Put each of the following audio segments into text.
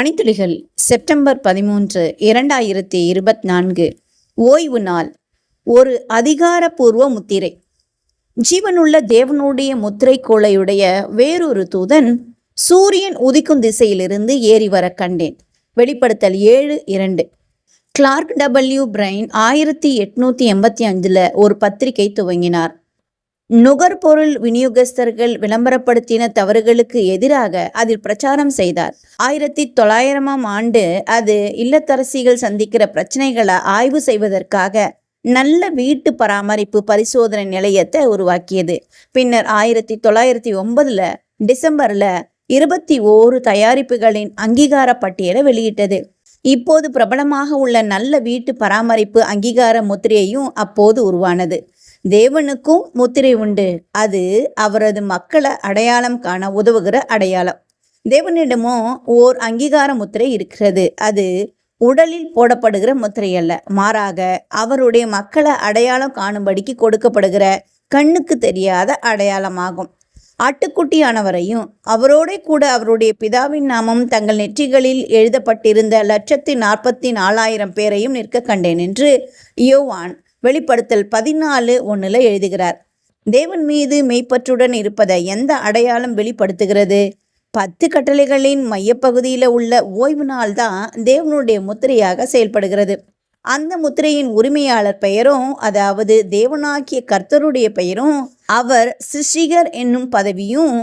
பனித்துளிகள் September பதிமூன்று இரண்டாயிரத்தி இருபத்தி நான்கு ஓய்வு நாள். ஒரு அதிகாரப்பூர்வ முத்திரை. ஜீவனுள்ள தேவனுடைய முத்திரை கோளையுடைய வேறொரு தூதன் சூரியன் உதிக்கும் திசையிலிருந்து ஏறி வர கண்டேன். வெளிப்படுத்தல் ஏழு இரண்டு. கிளார்க் டபிள்யூ பிரைன் ஆயிரத்தி எட்நூற்றி எண்பத்தி அஞ்சில் ஒரு பத்திரிகை துவங்கினார். நுகர்பொருள் விநியோகஸ்தர்கள் விளம்பரப்படுத்தின தவறுகளுக்கு எதிராக அதில் பிரச்சாரம் செய்தார். ஆயிரத்தி தொள்ளாயிரமாம் ஆண்டு அது இல்லத்தரசிகள் சந்திக்கிற பிரச்சனைகளை ஆய்வு செய்வதற்காக நல்ல வீட்டு பராமரிப்பு பரிசோதனை நிலையத்தை உருவாக்கியது. பின்னர் ஆயிரத்தி தொள்ளாயிரத்தி ஒன்பதுல டிசம்பர்ல இருபத்தி ஓரு தயாரிப்புகளின் அங்கீகார பட்டியலை வெளியிட்டது. இப்போது பிரபலமாக உள்ள நல்ல வீட்டு பராமரிப்பு அங்கீகார முத்திரையும் அப்போது உருவானது. தேவனுக்கும் முத்திரை உண்டு. அது அவரது மக்களை அடையாளம் காண உதவுகிற அடையாளம். தேவனிடமும் ஓர் அங்கீகார முத்திரை இருக்கிறது. அது உடலில் போடப்படுகிற முத்திரை அல்ல. மாறாக அவருடைய மக்களை அடையாளம் காணும்படிக்கு கொடுக்கப்படுகிற கண்ணுக்கு தெரியாத அடையாளமாகும். ஆட்டுக்குட்டியானவரையும் அவரோட கூட அவருடைய பிதாவின் நாமம் தங்கள் நெற்றிகளில் எழுதப்பட்டிருந்த லட்சத்தி நாற்பத்தி நாலாயிரம் பேரையும் நிற்க கண்டேன் என்று யோவான் வெளிப்படுத்தல் பதினாலு ஒன்றில் எழுதுகிறார். தேவன் மீது மெய்ப்பற்றுடன் இருப்பதை எந்த அடையாளம் வெளிப்படுத்துகிறது? பத்து கட்டளைகளின் மையப்பகுதியில் உள்ள ஓய்வு நாள் தான் தேவனுடைய முத்திரையாக செயல்படுகிறது. அந்த முத்திரையின் உரிமையாளர் பெயரும் அதாவது தேவனாக்கிய கர்த்தருடைய பெயரும் அவர் சிஷிகர் என்னும் பதவியும்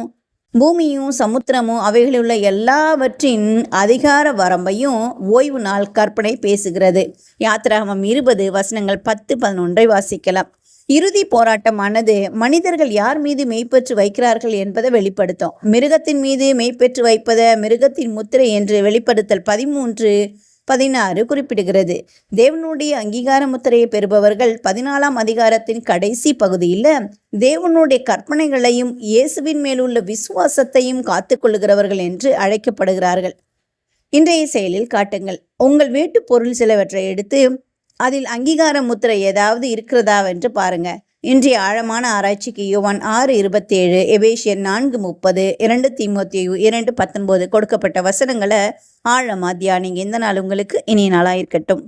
பூமியும் சமுத்திரமும் அவைகளில் உள்ள எல்லாவற்றின் அதிகார வரம்பையும் ஓய்வு நாள் கற்பனை பேசுகிறது. யாத்திராமம் இருபது வசனங்கள் பத்து பதினொன்றை வாசிக்கலாம். இறுதி போராட்டமானது மனிதர்கள் யார் மீது மெய்ப்பற்று வைக்கிறார்கள் என்பதை வெளிப்படுத்தும். மிருகத்தின் மீது மெய்ப்பெற்று வைப்பதை மிருகத்தின் முத்திரை என்று வெளிப்படுத்தல் பதிமூன்று பதினாறு குறிப்பிடுகிறது. தேவனுடைய அங்கீகார முத்திரையை பெறுபவர்கள் பதினாலாம் அதிகாரத்தின் கடைசி பகுதியில் தேவனுடைய கற்பனைகளையும் இயேசுவின் மேலுள்ள விசுவாசத்தையும் காத்துக்கொள்கிறவர்கள் என்று அழைக்கப்படுகிறார்கள். இன்றைய செயலில் காட்டுங்கள். உங்கள் வீட்டு பொருள் சிலவற்றை எடுத்து அதில் அங்கீகார முத்திரை ஏதாவது இருக்கிறதாவென்று பாருங்கள் இன்றைய ஆழமான ஆராய்ச்சிக்கு யோவான் ஆறு இருபத்தேழு எபேஷியர் நான்கு முப்பது இரண்டு தீமோத்தேயு இரண்டு பத்தொன்பது கொடுக்கப்பட்ட வசனங்களை ஆழமா தியானிங்க. இந்த நாள் உங்களுக்கு இனிய நாளாக இருக்கட்டும்